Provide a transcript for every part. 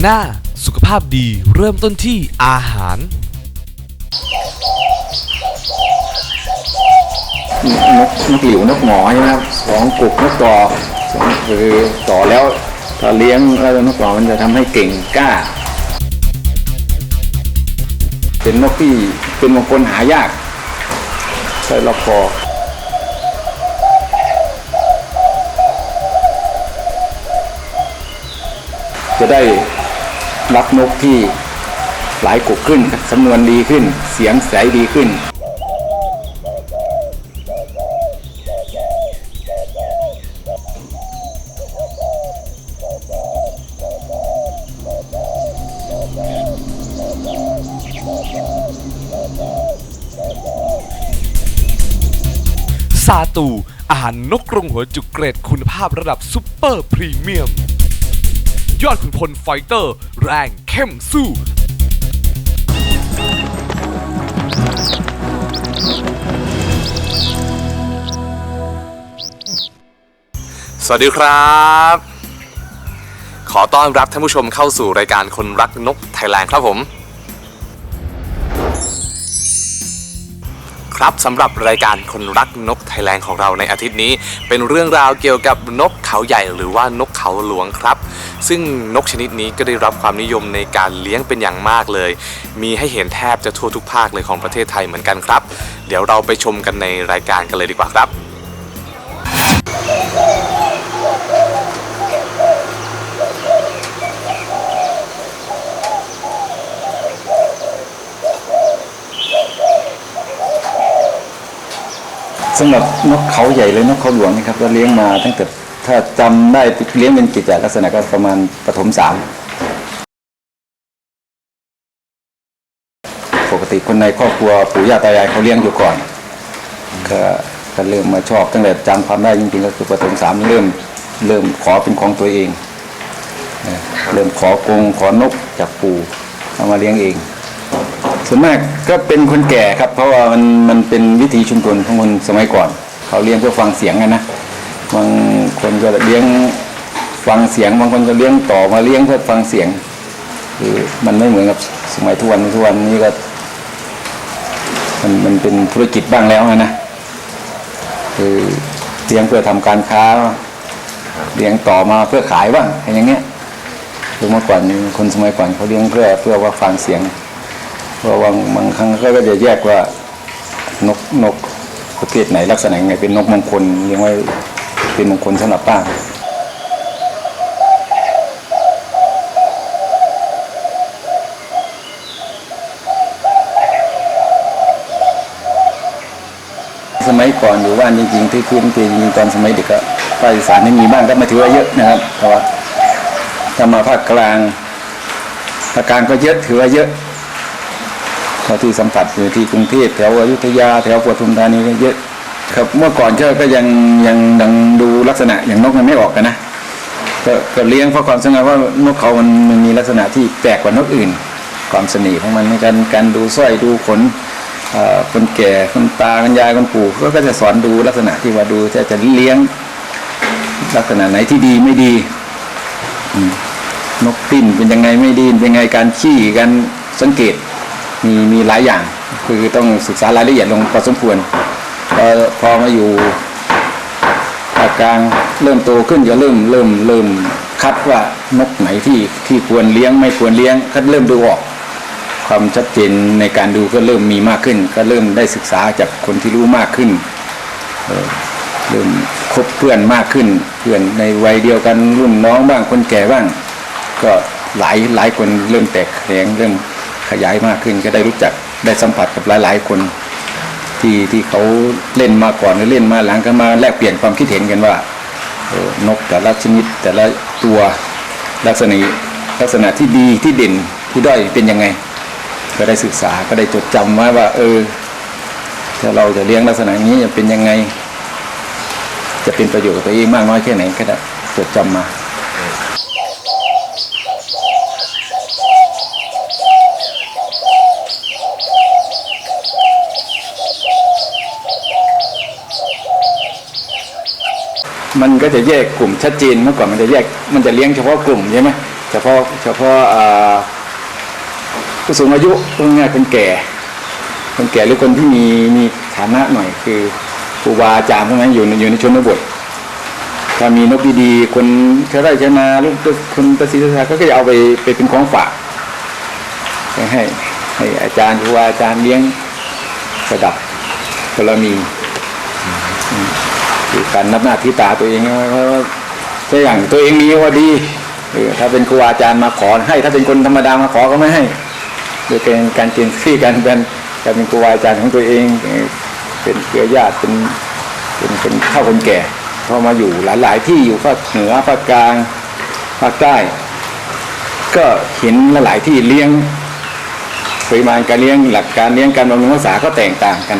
บานาน่าสุขภาพดีเริ่มต้นที่อาหาร นกนกหลิวนกหมอใช่ไหมครับสองกุกนกต่อคือต่อแล้วถ้าเลี้ยงแล้วนกต่อมันจะทำให้เก่งกล้า เป็นนกที่เป็นมงคลหายากใช่ล็อกคอจะได้ รับนกที่หลายกุกขึ้นสำนวนดีขึ้น เสียงใสดีขึ้น ซาตูอาหารนกกรงหัวจุกเกรดคุณภาพระดับซุปเปอร์พรีเมียม ยอดขุนพลไฟเตอร์ แรงเข้มสู้ สวัสดีครับ ขอต้อนรับท่านผู้ชมเข้าสู่รายการคนรักนกไทยแลนด์ครับผม ครับสำหรับรายการคนรักนกไทยแลนด์ของเราในอาทิตย์นี้ เป็นเรื่องราวเกี่ยวกับนกเขาใหญ่หรือว่านกเขาหลวงครับ ซึ่งนกชนิดนี้ก็ได้รับความนิยมในการเลี้ยงเป็นอย่างมากเลย มีให้เห็นแทบจะทั่วทุกภาคเลยของประเทศไทยเหมือนกันครับ เดี๋ยวเราไปชมกันในรายการกันเลยดีกว่าครับ สำหรับนกเขาใหญ่เลยนกเขาหลวงนี่ครับก็เลี้ยงมาตั้งแต่ถ้าจำได้เลี้ยงเป็นกิจลักษณะก็ประมาณปฐมสามปกติคนในครอบครัวปู่ย่าตายายเขาเลี้ยงอยู่ก่อนก็ก็เริ่มมาชอบตั้งแต่จำความได้จริงๆก็คือปฐมสามเริ่มเริ่มขอเป็นของตัวเองเออเริ่มขอกรงขอนกจากปู่เอามาเลี้ยงเอง ส่วนมากก็เป็นคนแก่ครับ เพราะว่ามันมันเป็นวิถีชุมชนของคนสมัยก่อน เขาเลี้ยงเพื่อฟังเสียงกันนะบางคนก็เลี้ยงฟังเสียงบางคนก็เลี้ยงต่อมาเลี้ยงเพื่อฟังเสียงคือมันไม่เหมือนกับสมัยทุกวันทุกวันนี้ก็มันมันเป็นธุรกิจบ้างแล้วนะคือเลี้ยงเพื่อทำการค้าเลี้ยงต่อมาเพื่อขายบ้างอะไรอย่างเงี้ยคือเมื่อก่อนคนสมัยก่อนเขาเลี้ยงเพื่อเพื่อว่าฟังเสียง เพราะบางบางครั้งเขาก็จะแยกว่านกนกประเภทไหนลักษณะไงเป็นนกมงคลเลี้ยงไว้เป็นมงคลสำหรับป้าสมัยก่อนอยู่บ้านจริงๆที่พื้นที่จริงๆตอนสมัยเด็กก็ภาคอีสานนี่มีบ้างก็ไม่ถือว่าเยอะนะครับ เพราะว่าถ้ามาภาคกลางภาคกลางก็เยอะถือว่าเยอะ เท่าที่สัมผัสอยู่ที่กรุงเทพแถวอยุธยาแถวปทุมธานีเยอะครับเมื่อก่อนก็ก็ยังยังยังดูลักษณะอย่างนกมันไม่ออกกันนะก็ก็เลี้ยงเพราะความสง่าว่านกเขามันมันมีลักษณะที่แปลกกว่านกอื่น ความเสน่ห์ของมันในการการดูสร้อยดูขนคนแก่คนตาคนยายคนปู่ก็ก็จะสอนดูลักษณะที่ว่าดูจะจะเลี้ยงลักษณะไหนที่ดีไม่ดีนกปิ้นเป็นยังไงไม่ดีเป็นยังไงการขี้การสังเกต มีมีหลายอย่าง คือต้องศึกษารายละเอียดลงพอสมควรพอพอมาอยู่ภากลางเริ่มโตขึ้นจะเริ่มเริ่มเริ่มคัดว่านกไหนที่ที่ควรเลี้ยงไม่ควรเลี้ยงก็เริ่มดูออก ความชัดเจนในการดูก็เริ่มมีมากขึ้น ก็เริ่มได้ศึกษาจากคนที่รู้มากขึ้นเอ่อเริ่มคบเพื่อนมากขึ้น เพื่อนในวัยเดียวกันรุ่นน้องบ้างคนแก่บ้าง ก็หลายหลายคนเริ่มแตกแขนงเริ่ม ขยายมากขึ้นก็ได้รู้จักได้สัมผัสกับหลาย ๆ คน ที่ที่เขาเล่นมาก่อนหรือเล่นมาหลังก็มาแลกเปลี่ยนความคิดเห็นกันว่านกแต่ละชนิดแต่ละตัวลักษณะลักษณะที่ดีที่เด่นที่ด้อยเป็นยังไง ก็ได้ศึกษาก็ได้จดจำไว้ว่า เออถ้าเราจะเลี้ยงลักษณะนี้จะเป็นยังไง จะเป็นประโยชน์กับตัวเองมากน้อยแค่ไหนก็ได้จดจำมา มันก็จะแยกกลุ่มชัดเจนเมื่อก่อนมันจะแยกมันจะเลี้ยงเฉพาะกลุ่มใช่ไหมเฉพาะเฉพาะผู้สูงอายุพูดง่ายคนแก่ คนแก่หรือคนที่มีมีฐานะหน่อย คือครูบาอาจารย์พวกนั้นอยู่ในอยู่ในชนบทถ้ามีนกดีๆคนใช้ไร่ใช้นาลูกคนประสิทธิภาก็จะเอาไปไปเป็นของฝากให้ให้อาจารย์ครูบาอาจารย์เลี้ยงประดับกรณี คือการนับหน้าที่ตาตัวเองว่าถ้าอย่างตัวเองมีว่าดีถ้าเป็นครูอาจารย์มาขอให้ ถ้าเป็นคนธรรมดามาขอก็ไม่ให้โดยการการเกณฑ์ขี้การเป็นการเป็นครูอาจารย์ของตัวเอง เป็นเครือญาติเป็นเป็นเป็นเข้าคนแก่พอมาอยู่หลายๆที่อยู่ภาคเหนือภาคกลางภาคใต้ ก็เห็นหลายที่เลี้ยงปริมาณการเลี้ยงหลักการเลี้ยงการบำรุงรักษาก็แตกต่างกัน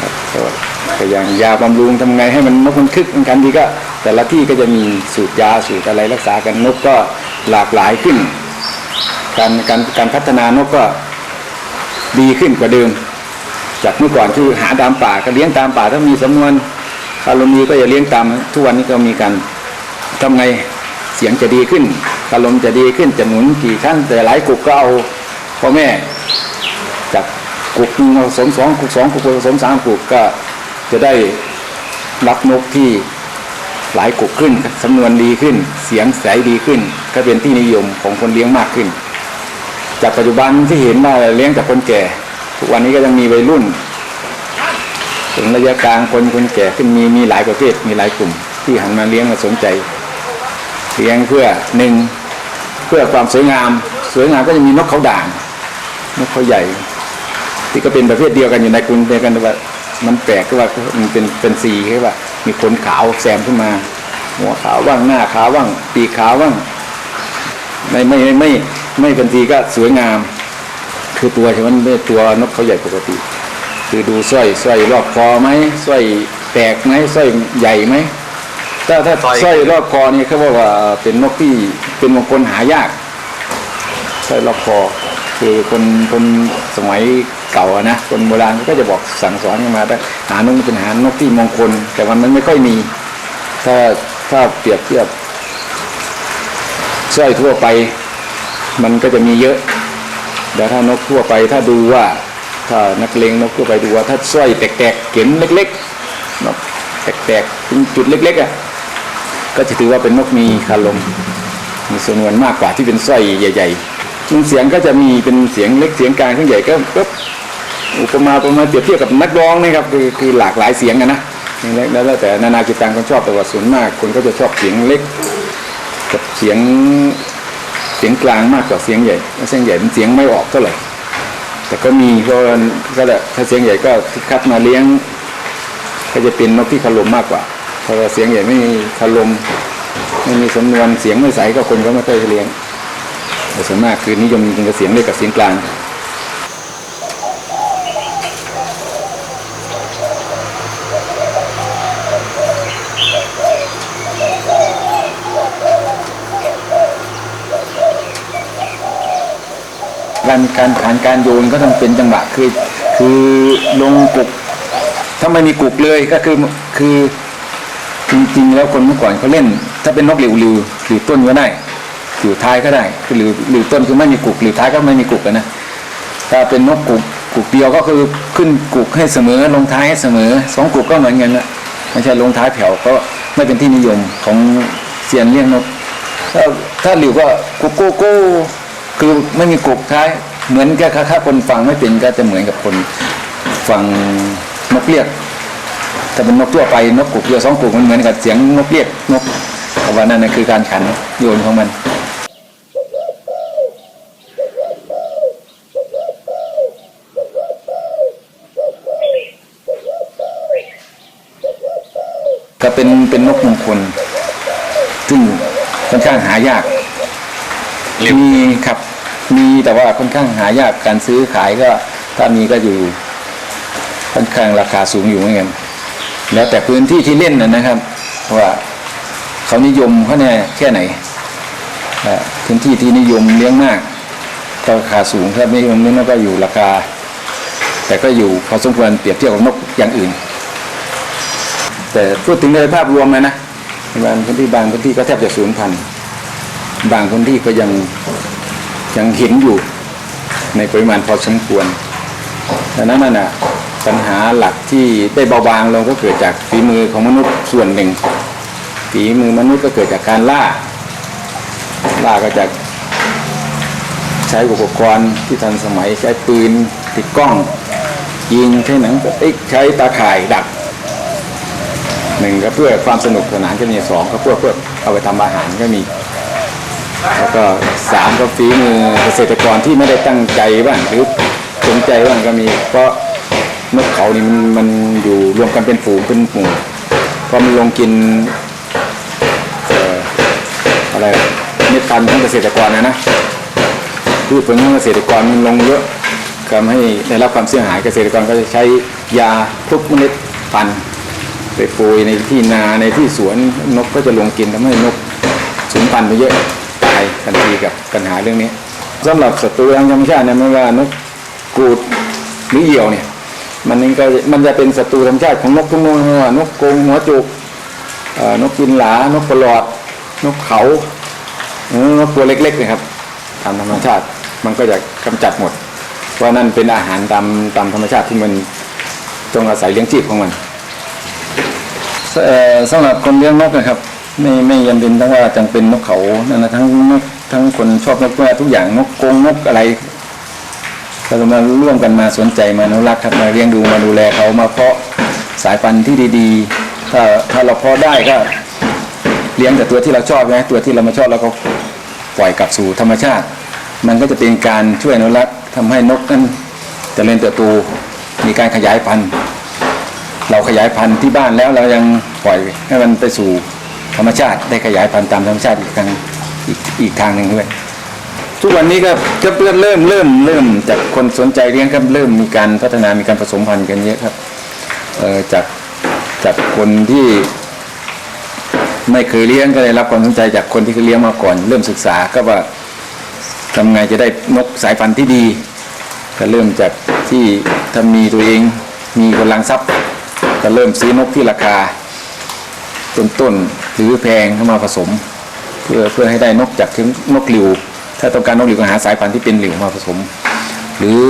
ครับ ก็อย่างยาบำรุงทำไงให้มันนกมันคึกมันกันดีก็ แต่ละที่ก็จะมีสูตรยาสูตรอะไรรักษากันนกก็หลากหลายขึ้น การการการพัฒนานกก็ดีขึ้นกว่าเดิม จากเมื่อก่อนคือหาตามป่าก็เลี้ยงตามป่าถ้ามีสำนวนอารมณ์ดีก็จะเลี้ยงตามทุกวันนี้ก็มีการทำไงเสียงจะดีขึ้นอารมณ์จะดีขึ้นจะหนุนกี่ครั้งแต่หลายกลุ่มก็เอาพ่อแม่จากกลุ่มหนึ่งผสมสองกลุ่มสองกลุ่มผสมสามกลุ่มก็ จะได้รับนกที่หลายกลุ่มขึ้นสำนวนดีขึ้น เสียงใสดีขึ้น ก็เป็นที่นิยมของคนเลี้ยงมากขึ้น จากปัจจุบันที่เห็นว่าเลี้ยงจากคนแก่ ทุกวันนี้ก็ยังมีวัยรุ่นถึงระยะกลางคนคนแก่ขึ้นมีมีหลายประเภทมีหลายกลุ่ม ที่หันมาเลี้ยงมาสนใจเลี้ยงเพื่อหนึ่งเพื่อความสวยงาม สวยงามก็จะมีนกเขาด่างนกเขาใหญ่ ที่ก็เป็นประเภทเดียวกันอยู่ในกลุ่มเดียวกันว่า มันแปลกก็ว่ามันเป็นเป็นสีแค่ว่ามีขนขาวแซมขึ้นมา หัวขาวบ้างหน้าขาวบ้างปีกขาวบ้างไม่ไม่ไม่ไม่ไม่เป็นสีก็สวยงาม คือตัวใช่ไหมไม่ตัวนกเขาใหญ่ปกติ คือดูสร้อยสร้อยรอบคอไหมสร้อยแตกไหมสร้อยใหญ่ไหมถ้าถ้าสร้อยสร้อยรอบคอนี่เขาบอกว่าเป็นนกที่เป็นมงคลหายากสร้อยรอบคอคือคนคนสมัย เก่านะคนโบราณก็จะบอกสั่งสอนกันมาแต่หานกเป็นหานกที่มงคล แต่วันนั้นไม่ค่อยมี ถ้าถ้าเปรียบเทียบสร้อยทั่วไป มันก็จะมีเยอะ แต่ถ้านกทั่วไปถ้าดูว่า ถ้านักเลงนกทั่วไปดูว่า ถ้าสร้อยแตกๆเข็มเล็กๆนกแตกๆเป็นจุดเล็กๆอะก็จะถือว่าเป็นนกมีคารมมีส่วนวนมากกว่าที่เป็นสร้อยใหญ่ๆเสียงก็จะมีเป็นเสียงเล็กเสียงกลางเสียงใหญ่ก็ก็ อุปมาประมาณเปรียบเทียบกับนักร้องนะครับคือคือหลากหลายเสียงอะนะแล้วแล้วแต่นานาจิตตังคนชอบแต่ว่าส่วนมากคนก็จะชอบเสียงเล็ก กับเสียงเสียงกลางมากกว่าเสียงใหญ่เสียงใหญ่มันเสียงไม่ออกเท่าไหร่แต่ก็มีก็ก็แหละถ้าเสียงใหญ่ก็คัดมาเลี้ยงก็จะเป็นนกที่คารมมากกว่าเพราะเสียงใหญ่ไม่มีคารมไม่มีสำนวนเสียงไม่ใสก็คนก็ไม่ค่อยเลี้ยงแต่ส่วนมากคือนิยมจริงๆกับเสียงเล็กกับเสียงกลาง การการขานการโยนก็ต้องเป็นจังหวะคือ คือลงกุกถ้าไม่มีกุกเลยก็คือคือจริงๆแล้วคนเมื่อก่อนเขาเล่น ถ้าเป็นนกหลิวหลิวหลิวต้นก็ได้หลิวท้ายก็ได้ คือหลิวหลิวต้นคือไม่มีกุกหลิวท้ายก็ไม่มีกุกนะถ้าเป็นนกกุกกุกเดียวก็คือขึ้นกุกให้เสมอลงท้ายให้เสมอสองกุกก็เหมือนกันนะไม่ใช่ลงท้ายแผ่วก็ไม่เป็นที่นิยมของเซียนเลี้ยงนกถ้าถ้าหลิวก็กุกโกโก้ คือไม่มีกุกท้าย เหมือนกับถ้าคนฟังไม่เป็นก็จะเหมือนกับคนฟังนกเรียกถ้าเป็นนกทั่วไปนกกุกเดียวสองกุกมันเหมือนกับเสียงนกเรียกนกแต่ว่านั่นคือการขันโยนของมันก็เป็นเป็นนกมงคลซึ่งค่อนข้างหายาก มีครับ มีแต่ว่าค่อนข้างหายากการซื้อขายก็ ถ้ามีก็อยู่ค่อนข้างราคาสูงอยู่เหมือนกันแล้วแต่พื้นที่ที่เล่นนะนะครับ ว่าเขานิยมเขาเนี่ยแค่ไหนพื้นที่ที่นิยมเลี้ยงมากก็ราคาสูงถ้าไม่นิยมเลี้ยงมากก็อยู่ราคา แต่ก็อยู่พอสมควรเปรียบเทียบกับนกอย่างอื่น แต่พูดถึงในภาพรวมนะนะบางพื้นที่บางพื้นที่ก็แทบจะสูญพันธุ์บางพื้นที่ก็ยัง ยังเห็นอยู่ในปริมาณพอสมควรดังนั้นน่ะปัญหาหลักที่ได้เบาบางลงก็เกิดจากฝีมือของมนุษย์ส่วนหนึ่งฝีมือมนุษย์ก็เกิดจากการล่า ล่าก็จากใช้อุปกรณ์ที่ทันสมัยใช้ปืนติดกล้อง ยิงใช้หนังสติ๊กใช้ตาข่ายดักหนึ่งก็เพื่อความสนุกสนานก็มีสองก็เพื่อเพื่อเอาไปทำอาหารก็มี แล้วก็สามก็ฝีมือเกษตรกรที่ไม่ได้ตั้งใจบ้างหรือสนใจบ้างก็มี เพราะนกเขานี่มันมันอยู่รวมกันเป็นฝูงเป็นหมู่พอมันลงกินเอ่ออะไรเม็ดพันธุ์ของเกษตรกรนะนะพืชผลของเกษตรกรมันลงเยอะทำให้ได้รับความเสียหายเกษตรกรก็จะใช้ยาทุกเมล็ดพันธุ์ไปโปรยในที่นาในที่สวนนกก็จะลงกินทำให้นกสูญพันธุ์ไปเยอะ ทันทีกับปัญหาเรื่องนี้สำหรับศัตรูทางธรรมชาติเนี่ยไม่ว่านกกูดหรือเหยี่ยวเนี่ย มันนี่ก็มันจะเป็นศัตรูธรรมชาติของนกทุกนกไม่ว่านกกงหัวจุกนกกินหลานกประหลอด นกเขานกตัวเล็กๆนะครับตามธรรมชาติมันก็จะกำจัดหมดเพราะนั่นเป็นอาหารตามตามธรรมชาติที่มันต้องอาศัยเลี้ยงชีพของมันสำหรับคนเลี้ยงนกนะครับ ไม่ไม่จำเป็นต้งว่าจำเป็นนกเขานั่นนะทั้งนก ทั้งคนชอบนกแม่ทุกอย่างนกกรงนกอะไรเรามาร่วมกันมาสนใจมาอนุรักษ์ครับมาเลี้ยงดูมาดูแลเขามาเพาะสายพันธุ์ที่ดีๆ ถ้าถ้าเราเพาะได้ก็เลี้ยงแต่ตัวที่เราชอบนะตัวที่เราม่ชอบเราก็ปล่อยกลับสู่ธรรมชาติ มันก็จะเป็นการช่วยอนุรักษ์ทำให้นกนั้นเจริญเติบโตมีการขยายพันธุ์ เราขยายพันธุ์ที่บ้านแล้วเรายังปล่อยให้มันไปสู่ธรรมชาติได้ขยายพันธุ์ตามธรรมชาติอีกทาง อีกอีกทางหนึ่งด้วยทุกวันนี้ก็ก็เริ่มเริ่มเริ่มเริ่มจากคนสนใจเลี้ยงครับเริ่มมีการพัฒนามีการผสมพันธุ์กันเยอะครับเอ่อจากจากคนที่ไม่เคยเลี้ยงก็ได้รับความสนใจจากคนที่เคยเลี้ยงมาก่อน เริ่มศึกษาก็ว่าทำไงจะได้นกสายพันธุ์ที่ดี ก็เริ่มจากที่ถ้ามีตัวเองมีกำลังทรัพย์ ก็เริ่มซื้อนกที่ราคาต้นๆหรือแพงเข้ามาผสม พื่อเพื่อให้ได้นกจากถึงนกหลิว ถ้าต้องการนกหลิวก็หาสายพันธุ์ที่เป็นหลิวมาผสม หรือ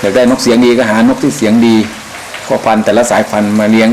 อยากได้นกเสียงดีก็หานกที่เสียงดีก็พันธุ์แต่ละสายพันธุ์มาเลี้ยง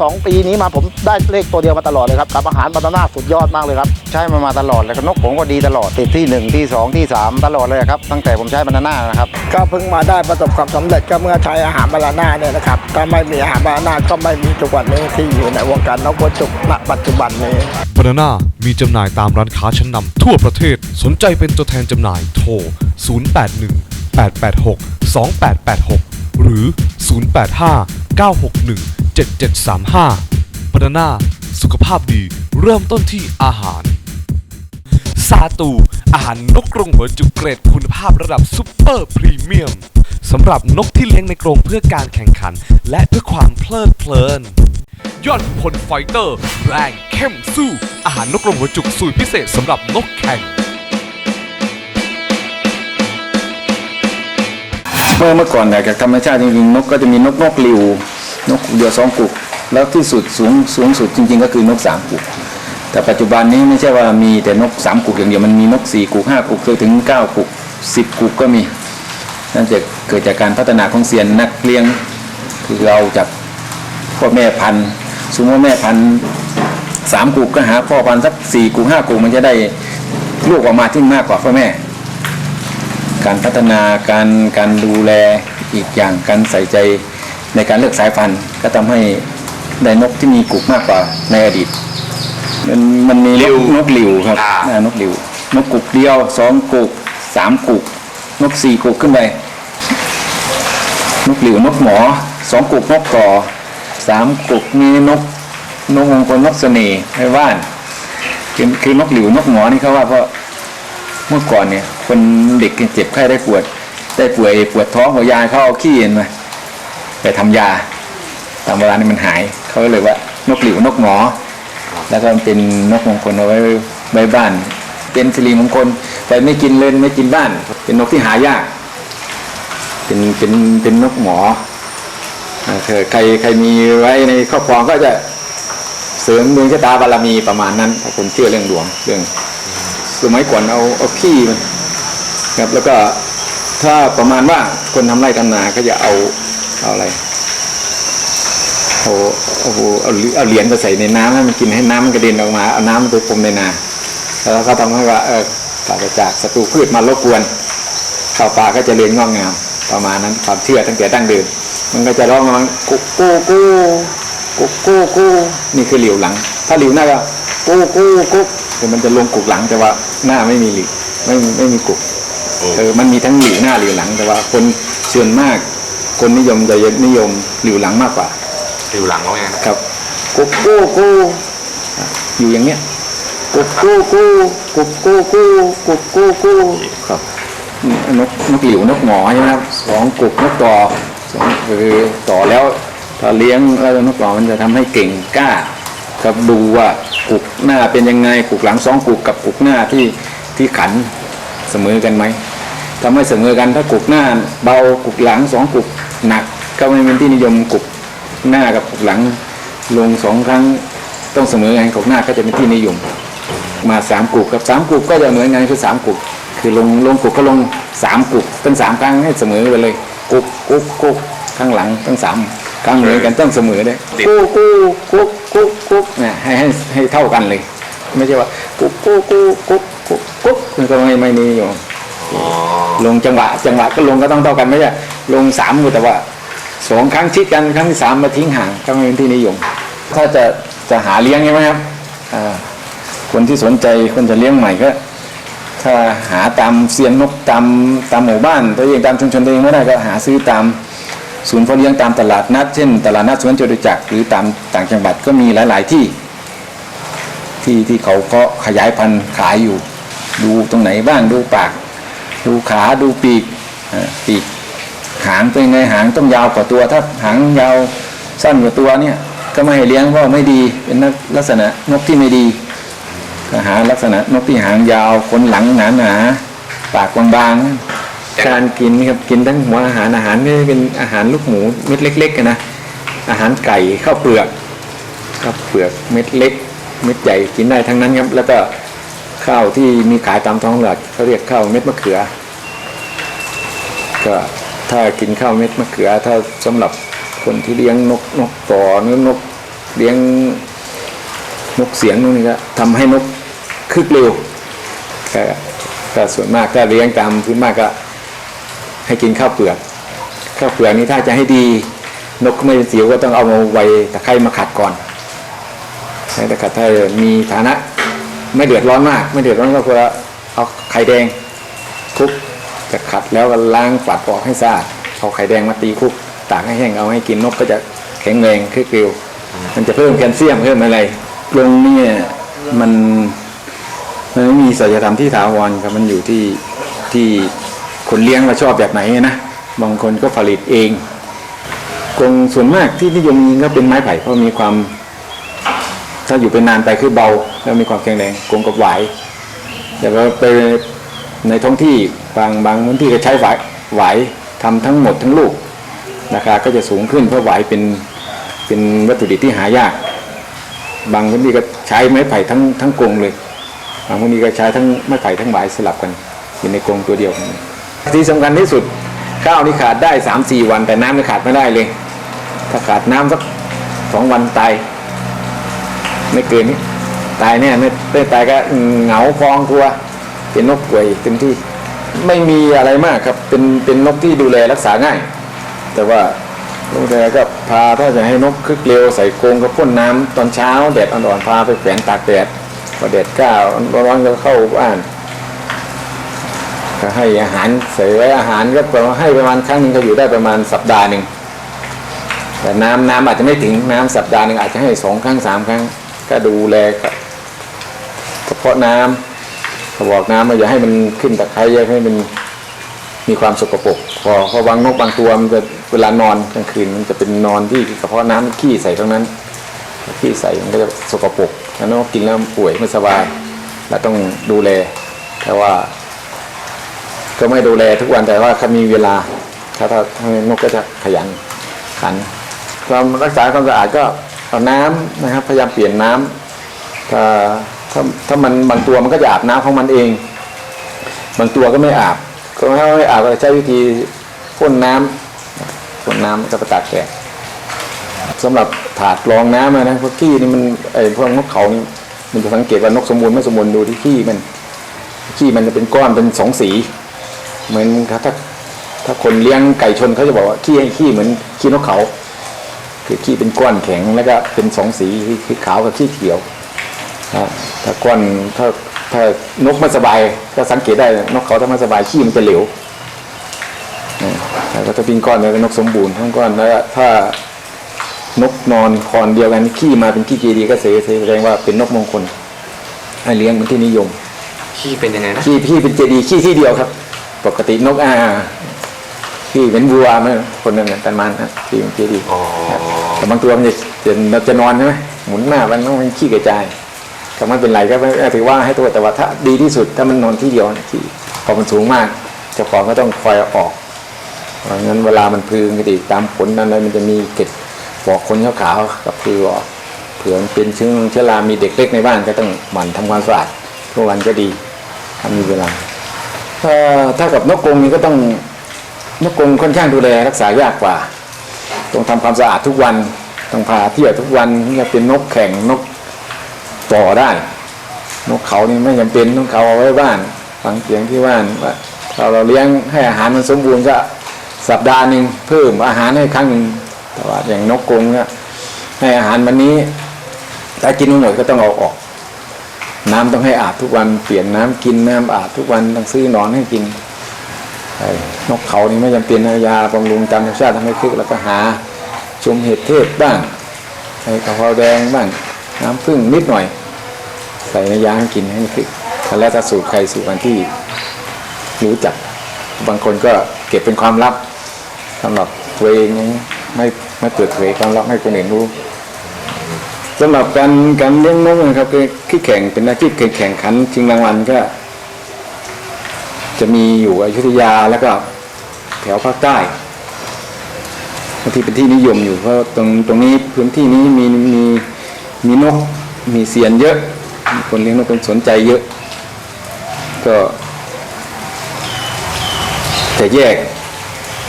สองปีนี้มาผมได้เลขตัวเดียวมาตลอดเลยครับกับอาหารบานาน่าสุดยอดมากเลยครับใช้มามาตลอดเลยครับนกผมก็ดีตลอดติดที่หนึ่งที่สองที่สามตลอดเลยครับตั้งแต่ผมใช้บานาน่านะครับก็เพิ่งมาได้ประสบความสำเร็จก็เมื่อใช้อาหารบาลาน่าเนี่ยนะครับถ้าไม่มีอาหารบาลาน่าก็ไม่มีทุกวันนี้ที่อยู่ในวงการนกหัวจุกณปัจจุบันนี้บานาน่ามีจำหน่ายตามร้านค้าชั้นนำทั่วประเทศสนใจเป็นตัวแทนจำหน่ายโทร 081 886 2886 หรือ 085 961 7735บานาน่าสุขภาพดี เริ่มต้นที่อาหาร ซาตู อาหารนกกรงหัวจุกเกรดคุณภาพระดับซุปเปอร์พรีเมียมสำหรับนกที่เลี้ยงในกรงเพื่อการแข่งขัน และเพื่อความเพลิดเพลิน ยอดขุนพลไฟเตอร์ แรงเข้มสู้ อาหารนกกรงหัวจุกสูตรพิเศษสำหรับนกแข่ง เมื่อเมื่อก่อนเนี่ยจากธรรมชาติจริงๆนกก็จะมีนกนกหลิว นกเดียวสองกุก แล้วที่สุดสูงสูงสุดจริง ๆ ก็คือนกสามกุก แต่ปัจจุบันนี้ไม่ใช่ว่ามีแต่นกสามกุกอย่างเดียวมันมีนกสี่กุกห้ากุกจนถึงเก้ากุกสิบกุกก็มีนั่นจะเกิดจากการพัฒนาของเซียนนักเลี้ยงคือเราจากพ่อแม่พันธุ์สมมติว่าแม่พันธุ์สามกุกก็หาพ่อพันธุ์สักสี่กุกห้ากุกมันจะได้ลูกออกมาที่มากกว่าพ่อแม่ การพัฒนาการการดูแลอีกอย่างการใส่ใจ ในการเลือกสายพันธุ์ก็ทำให้ได้นกที่มีกุกมากกว่าในอดีต มันมันมีหลินวกนกหลิวครับอ่าอ่านกหลิว นกกุกเดียวสองกุกสามกุก นกสี่กุกขึ้นไป นกหลิวนกหมอสองกุกนกก่อสามกุกมีนกนกมงคลนกเสน่ห์ในบ้านคือคือนกหลิวนกหมอนี่เขาว่าเพราะเมื่อก่อนเนี่ย คนเด็กเจ็บไข้ได้ปวด ได้ป่วยปวดท้องหัวยายเขาเอาขี้เย็นมา ไปทำยาตามเวลานี่มันหาย เขาก็เลยว่านกหลิวนกหมอแล้วก็เป็นนกมงคลเอาไว้ไว้บ้าน เป็นสิริมงคลแต่ไม่กินเลนไม่กินบ้าน เป็นนกที่หายาก เป็นเป็นเป็นนกหมอใครใครมีไว้ในครอบครองก็จะเสริมดวงชะตาบารมีประมาณนั้นถ้าคนเชื่อเรื่องดวงเรื่องสมัยก่อนเอาเอาขี้มันครับแล้วก็ถ้าประมาณว่าคนทำไร่ทำนาก็จะเอา เอาอะไรเอาโอ้โหเอาเอาเหรียญไปใส่ในน้ำให้มันกินให้น้ำมันกระเด็นออกมาเอาน้ำไปพรมในนา แล้วก็ทำให้ว่าเออปราศจากศัตรูพืชมารบกวนข้าวปลาก็จะเรียนงอกงามประมาณนั้นความเชื่อตั้งแต่ดั้งเดิมมันก็จะร้องมันกุ๊กกู้กู้กุ๊กกู้กู้นี่คือหลิวหลัง ถ้าหลิวหน้าก็กู้กู้กุ๊กคือมันจะลงกุกหลังแต่ว่าหน้าไม่มีหลิวไม่ไม่มีกุกเออมันมีทั้งหลิวหน้าหลิวหลังแต่ว่าคนส่วนมาก คนนิยมจะนิยมหลิวหลังมากกว่าอยู่หลังว่าไงครับครับกุ๊กกู้กู้อะอยู่อย่างเงี้ยกุ๊กกู้กู้กุ๊กกู้กู้กุ๊กกู้กู้ครับนี่นกนกหลิวนกหมอใช่ไหมครับสองกุ๊กนกต่อสองคือต่อแล้วถ้าเลี้ยงแล้วนกต่อมันจะทำให้เก่งกล้า ครับดูว่ากุกหน้าเป็นยังไงกุกหลังสองกุกกับกุกหน้าที่ที่ขันเสมอกันไหม ถ้าไม่เสมอกันถ้ากุกหน้าเบากุกหลังสองกุกหนัก ก็ไม่เป็นที่นิยมกุกหน้ากับกุกหลังลงสองครั้งต้องเสมอกันกุกหน้าก็จะเป็นที่นิยม มาสามกุกกับสามกุกก็จะเหมือนกันคือสามกุกคือลงลงกุกก็ลงสามกุกเป็นสามครั้งให้เสมอไปเลยกุกกุกกุกข้างหลังทั้งสามครั้งเหมือนกันต้องเสมอเลยกุกกุกกุกกุกกุกเนี่ยให้ให้ให้เท่ากันเลย ไม่ใช่ว่ากุกกุกกุกกุกกุกกุกมันก็ไม่ไม่นิยม ลงจังหวะ จังหวะก็ลงก็ต้องเท่ากันไม่ใช่ลงสามแต่ว่าสองครั้งชิดกันครั้งที่สามมาทิ้งห่างก็ไม่เป็นที่นิยม ถ้าจะจะหาเลี้ยงใช่ไหมครับคนที่สนใจคนจะเลี้ยงใหม่ก็ ถ้าหาตามเซียนนกตามตามหมู่บ้านตัวเองตามชุมชนตัวเองไม่ได้ก็หาซื้อตามศูนย์เพาะเลี้ยงตามตลาดนัดเช่น ตลาดนัดสวนจตุจักรหรือตามต่างจังหวัดก็มีหลาย ๆ ที่ ที่ที่เขาก็ขยายพันธุ์ขายอยู่ ดูตรงไหนบ้างดูปาก ดูขาดูปีกปีกหางเป็นไงหางต้องยาวกว่าตัว ถ้าหางยาวสั้นกว่าตัวเนี่ยก็ไม่ให้เลี้ยงเพราะไม่ดีเป็นลักษณะนกที่ไม่ดีก็หาลักษณะนกที่หางยาวขนหลังหนาหนาปากบางๆการกินครับกินทั้งหัวอาหารอาหารไม่เป็นอาหารลูกหมูเม็ดเล็กๆกันนะอาหารไก่ข้าวเปลือกข้าวเปลือกเม็ดเล็ก เม็ดใหญ่กินได้ทั้งนั้นครับแล้วก็ ข้าวที่มีขายตามท้องตลาดเขาเรียกข้าวเม็ดมะเขือ ก็ถ้ากินข้าวเม็ดมะเขือ ถ้าสำหรับคนที่เลี้ยงนกนกต่อหรือนกเลี้ยงนกเสียงนู่นนี่ก็ทำให้นกคึกเร็วก็ก็ส่วนมากถ้าเลี้ยงตามพื้นมากก็ให้กินข้าวเปลือกข้าวเปลือกนี้ถ้าจะให้ดีนกไม่เป็นสิวก็ต้องเอามาไว้ตะไคร้มาขัดก่อนให้ตะขัดให้มีฐานะ ไม่เดือดร้อนมาก ไม่เดือดร้อนก็คือเอาไข่แดงคลุกจะขัดแล้วก็ล้างปัดออกให้สะอาดเอาไข่แดงมาตีคลุกตากให้แห้งเอาให้กินนกก็จะแข็งแรงคือเกลียวมันจะเพิ่มแคลเซียมเพิ่มอะไรกรงเนี่ยมันมันไม่มีศัลยธรรมที่ถาวรครับมันอยู่ที่ที่คนเลี้ยงว่าชอบแบบไหนนะบางคนก็ผลิตเองกรงส่วนมากที่นิยมยิงก็เป็นไม้ไผ่เพราะมีความ ถ้าอยู่เป็นนานไปคือเบา แล้วมีความแข็งแรงกลมกับหวายแต่ว่าไปในท้องที่บางบางพื้นที่ก็ใช้หวายหวายทำทั้งหมดทั้งลูกราคาก็จะสูงขึ้นเพราะหวายเป็นเป็นวัตถุดิบที่หายาก บางพื้นที่ก็ใช้ไม้ไผ่ทั้งทั้งกรงเลย บางพื้นที่ก็ใช้ทั้งไม้ไผ่ทั้งหวายสลับกันอยู่ในกรงตัวเดียวที่สำคัญที่สุดข้าวนี่ขาดได้สามสี่วันแต่น้ำนี่ขาดไม่ได้เลย ถ้าขาดน้ำสักสองวันตายไม่เกินนี้ ตายแน่ไม่ไม่ตายก็เหงาฟองตัว เป็นนกป่วยเต็มที่ไม่มีอะไรมากครับเป็นเป็นนกที่ดูแลรักษาง่าย แต่ว่าดูแลก็พาถ้าจะให้นกคึกเร็วใส่กรงก็พ่นน้ำตอนเช้าแดดอ่อนๆพาไปแขวนตากแดดพอแดดก้าวร้อนๆก็เข้าบ้านก็ให้อาหารใส่ไว้อาหารก็ประมาณให้ประมาณครั้งหนึงก็อยู่ได้ประมาณสัปดาห์หนึ่งแต่น้ำน้ำอาจจะไม่ถึงน้ำสัปดาห์หนึ่งอาจจะให้สองครั้งสามครั้ง ก็ดูแลกับกระเพาะน้ำกระบอกน้ำมันอย่าให้มันขึ้นตะไคร้อย่าให้มันมีความสกปรกพอพอบางนกบางตัวมันจะเวลานอนกลางคืนมันจะเป็นนอนที่กระเพาะน้ำขี้ใส่ตรงนั้นขี้ใส่มันก็จะสกปรกแล้วนกกินแล้วป่วยไม่สบายเราต้องดูแล แต่ว่า ก็ไม่ดูแลทุกวันแต่ว่าเขามีเวลาถ้าถ้าถ้านกก็จะขยันขันความรักษาความสะอาดก็เอาน้ำนะครับ พยายามเปลี่ยนน้ำถ้า ถ้าถ้ามันบางตัวมันก็จะอาบน้ำของมันเอง บางตัวก็ไม่อาบ ก็ถ้าไม่อาบก็ใช้วิธีพ่นน้ำพ่นน้ำก็ไปตากแดดสำหรับถาดรองน้ำอะนะพวกขี้นี่มันไอ้พวกนกเขานี่มันจะสังเกตว่านกสมบูรณ์ไม่สมบูรณ์ดูที่ขี้มันขี้มันจะเป็นก้อนเป็นสองสี เหมือนถ้าถ้าถ้าคนเลี้ยงไก่ชนเขาจะบอกว่าขี้ให้ขี้เหมือนขี้นกเขา คือขี้เป็นก้อนแข็งแล้วก็เป็นสองสีคือขาวกับขี้เขียว ถ้าก้อนถ้าถ้านกไม่สบายก็สังเกตได้นกเขาถ้าไม่สบายขี้มันจะเหลวอ่าแต่ก็จะเป็นก้อนแล้วก็นกสมบูรณ์ทั้งก้อนแล้วถ้านกนอนคอนเดียวกันขี้มาเป็นขี้เจดีย์ก็เสแสดงว่าเป็นนกมงคลให้เลี้ยงเป็นที่นิยมขี้เป็นยังไงนะขี้พี่เป็นเจดีย์ขี้ที่เดียวครับ ปกตินกอาขี้เป็นวัวไหมคนหนึ่งน่ะประมาณนะขี้เป็นเจดีย์อ๋อครับแต่บางตัวมันจะจะเราจะนอนใช่ไหมหมุนหน้ามันต้องขี้กระจาย ก็ไม่เป็นไรก็ไม่ถือว่าให้ตัวแต่ว่าถ้าดีที่สุดถ้ามันนอนที่เดียวที่พอมันสูงมากเจ้าของก็ต้องคอยออกเพราะงั้นเวลามันพึงกติตามผลนั้นเลยมันจะมีเกล็ดปอกคนขาวๆกับพือออกเผื่อมันเป็นเชื้อเชื้อรามีเด็กเล็กในบ้านก็ต้องหมั่นทำความสะอาดทุกวันก็ดีถ้ามีเวลาถ้าถ้ากับนกกรงนี่ก็ต้องนกกรงค่อนข้างดูแลรักษายากกว่า ต้องทำความสะอาดทุกวันต้องพาเที่ยวทุกวันนี่เป็นนกแข่งนก ต่อได้ นกเขานี่ไม่จำเป็นนกเขาเอาไว้บ้านฟังเสียงที่บ้านว่าถ้าเราเลี้ยงให้อาหารมันสมบูรณ์ก็สัปดาห์หนึ่งเพิ่มอาหารให้ครั้งหนึ่งแต่ว่าอย่างนกกรงเนี่ยให้อาหารวันนี้ถ้ากินไม่หมดก็ต้องเอาออก น้ำต้องให้อาบทุกวันเปลี่ยนน้ำกินน้ำอาบทุกวันต้องซื้อนอนให้กินนกเขานี่ไม่จำเป็นนะยาบำรุงตามธรรมชาติทำให้คึกแล้วก็หาชมเห็ดเทศบ้างใส่กระเพราแดงบ้างน้ำผึ้งนิดหน่อย ใส่ในยาให้กินให้คึกแล้วถ้าสูตรใครสูตรมันที่รู้จัก บางคนก็เก็บเป็นความลับสำหรับตัวเองไม่ไม่เปิดเผยความลับให้คนอื่นรู้สำหรับการการเลี้ยงนกนะครับคือที่แข่งเป็นอาชีพแข่งขันชิงรางวัลก็ จะมีอยู่อยุธยาแล้วก็แถวภาคใต้บางทีเป็นที่นิยมอยู่เพราะตรงตรงนี้พื้นที่นี้มีมีมีนกมีเสียนเยอะ คนเลี้ยงนกคนสนใจเยอะ ก็จะแยก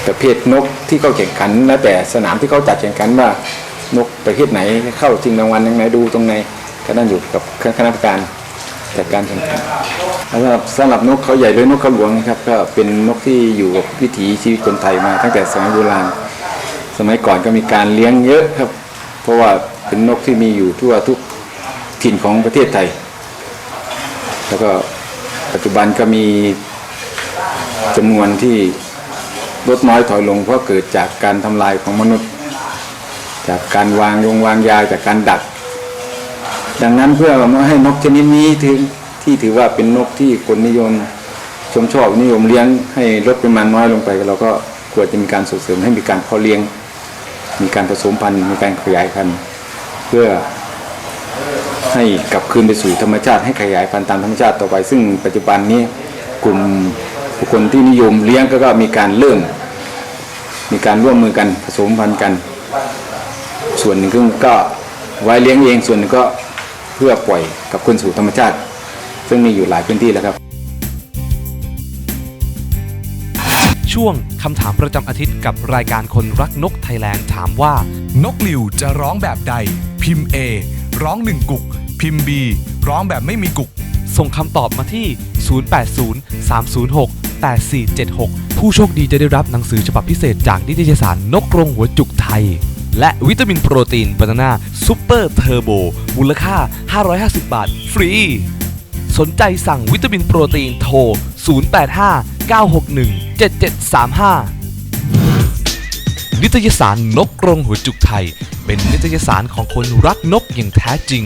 ประเภทนกที่เขาแข่งขันแล้วแต่สนามที่เขาจัดแข่งขันว่านกประเภทไหนเข้าชิงรางวัลยังไงดูตรงไหนก็นั่นอยู่กับคณะกรรมการจัดการแข่งขันสำหรับสำหรับนกเขาใหญ่หรือนกเขาหลวงนะครับ ก็เป็นนกที่อยู่กับวิถีชีวิตคนไทยมา ตั้งแต่สมัยโบราณสมัยก่อนก็มีการเลี้ยงเยอะครับ เพราะว่าเป็นนกที่มีอยู่ทั่วทุก ถิ่นของประเทศไทย แล้วก็ปัจจุบันก็มีจำนวนที่ลดน้อยถอยลงเพราะเกิดจากการทำลายของมนุษย์ จากการวางยงวางยาจากการดัก ดังนั้นเพื่อไม่ให้นกชนิดนี้ถึงที่ถือว่าเป็นนกที่คนนิยมชมชอบนิยมเลี้ยงให้ลดปริมาณน้อยลงไปเราก็ควรจะมีการส่งเสริมให้มีการเพาะเลี้ยง มีการผสมพันธุ์มีการขยายพันธุ์เพื่อ ให้กลับคืนไปสู่ธรรมชาติให้ขยายพันธุ์ตามธรรมชาติต่อไป ซึ่งปัจจุบันนี้กลุ่มบุคคลที่นิยมเลี้ยงก็ก็มีการเริ่ม มีการร่วมมือกันผสมพันธุ์กัน ส่วนหนึ่งก็ไว้เลี้ยงเองส่วนหนึ่งก็เพื่อปล่อยกับคืนสู่ธรรมชาติ ซึ่งมีอยู่หลายพื้นที่แล้วครับ ช่วงคำถามประจำอาทิตย์กับรายการคนรักนกไทยแลนด์ถามว่า นกหลิวจะร้องแบบใด พิมพ์ A ร้องหนึ่งกุก พิมพ์ B ร้องแบบไม่มีกุก ส่งคำตอบมาที่ 0803068476 ผู้โชคดีจะได้รับหนังสือฉบับพิเศษจากนิตยสารนกกรงหัวจุกไทย และวิตามินโปรตีนบานาน่าซูเปอร์เทอร์โบมูลค่า 550 บาท ฟรี สนใจสั่งวิตามินโปรตีนโทร 085 961 7735 นิตยสารนกกรงหัวจุกไทย เป็นนิตยสารของคนรักนกอย่างแท้จริง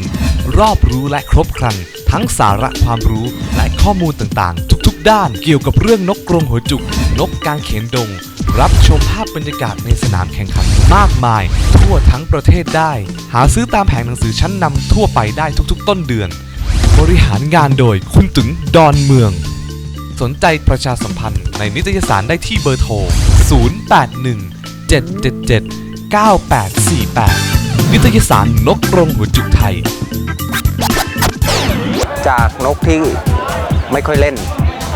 รอบรู้และครบครัน ทั้งสาระความรู้และข้อมูลต่างๆ ทุกๆ ด้านเกี่ยวกับเรื่องนกกรงหัวจุก นกกางเขนดง รับชมภาพบรรยากาศในสนามแข่งขันมากมาย ทั่วทั้งประเทศได้ หาซื้อตามแผงหนังสือชั้นนำทั่วไปได้ทุกๆ ต้นเดือน บริหารงานโดยคุณตึงดอนเมืองสนใจประชาสัมพันธ์ในนิตยสารได้ที่เบอร์โทร 081 777 9848 นิตยสารนกกรงหัวจุกไทย จากนกที่ไม่ค่อยเล่น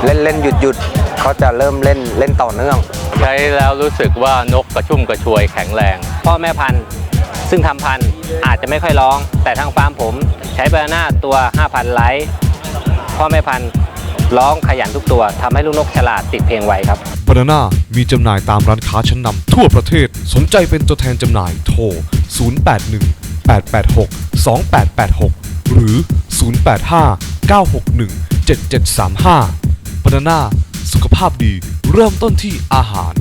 เล่นเล่นหยุดหยุดเขาจะเริ่มเล่นเล่นต่อเนื่อง ใช้แล้วรู้สึกว่านกกระชุ่มกระชวยแข็งแรง พ่อแม่พันธุ์ ซึ่งทำพันธุ์อาจจะไม่ค่อยร้อง แต่ทางฟาร์มผม ใช้บานาน่าตัว 5,000 ไลท์พ่อแม่พันธุ์ ร้องขยันทุกตัวทำให้ลูกนกฉลาดติดเพลงไวครับ บานาน่ามีจำหน่ายตามร้านค้าชั้นนำทั่วประเทศ สนใจเป็นตัวแทนจำหน่ายโทร 081 886 2886 หรือ 085 961 7735 บานาน่าสุขภาพดีเริ่มต้นที่อาหาร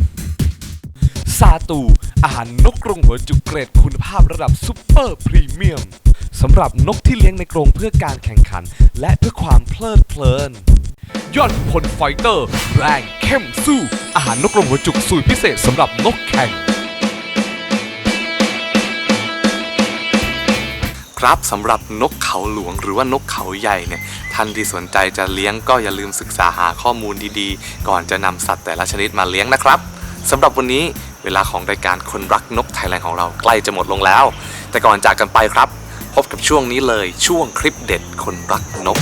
ซาตู อาหารนกกรงหัวจุกเกรดคุณภาพระดับซุปเปอร์พรีเมียมสำหรับนกที่เลี้ยงในกรงเพื่อการแข่งขัน และเพื่อความเพลิดเพลิน ยอดพลไฟเตอร์ แรงเข้มสู้ อาหารนกกรงหัวจุกสูตรพิเศษสำหรับนกแข่ง ครับสำหรับนกเขาหลวงหรือว่านกเขาใหญ่เนี่ยท่านที่สนใจจะเลี้ยงก็อย่าลืมศึกษาหาข้อมูลดีๆ ก่อนจะนำสัตว์แต่ละชนิดมาเลี้ยงนะครับสำหรับวันนี้เวลาของรายการคนรักนกไทยแลนด์ของเราใกล้จะหมดลงแล้ว แต่ก่อนจากกันไปครับ พบกับช่วงนี้เลยช่วงคลิปเด็ดคนรักนก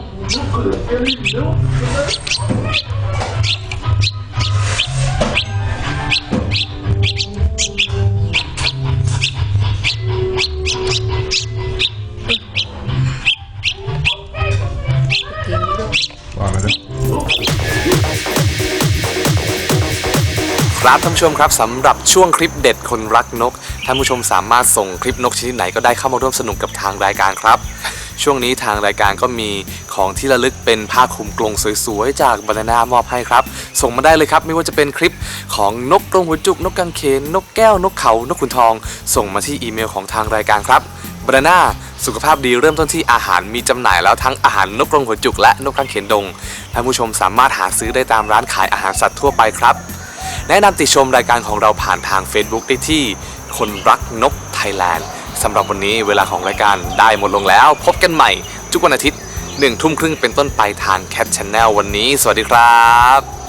ครับท่านผู้ชมครับสำหรับช่วงคลิปเด็ดคนรักนกท่านผู้ชมสามารถส่งคลิปนกชนิดไหนก็ได้เข้ามาร่วมสนุกกับทางรายการครับ ช่วงนี้ทางรายการก็มี ของที่ระลึกเป็นผ้าคลุมกรงสวยๆ จากบานาน่ามอบให้ครับ ส่งมาได้เลยครับ ไม่ว่าจะเป็นคลิปของนกกรงหัวจุก นกกังเขนนกแก้วนกเขา นกขุนทอง ส่งมาที่อีเมลของทางรายการครับบานาน่าสุขภาพดีเริ่มต้นที่อาหารมีจำหน่ายแล้วทั้งอาหารนกกรงหัวจุกและนกกังเขนดงท่านผู้ชมสามารถหาซื้อได้ตามร้านขายอาหารสัตว์ทั่วไปครับ แนะนำติชมรายการของเราผ่านทาง Facebook ได้ที่ คนรักนกไทยแลนด์สำหรับวันนี้เวลาของรายการได้หมดลงแล้ว พบกันใหม่ทุกวันอาทิตย์ หนึ่งทุ่มครึ่งเป็นต้นไปทางแคทช h a n n e l วันนี้ สวัสดีครับ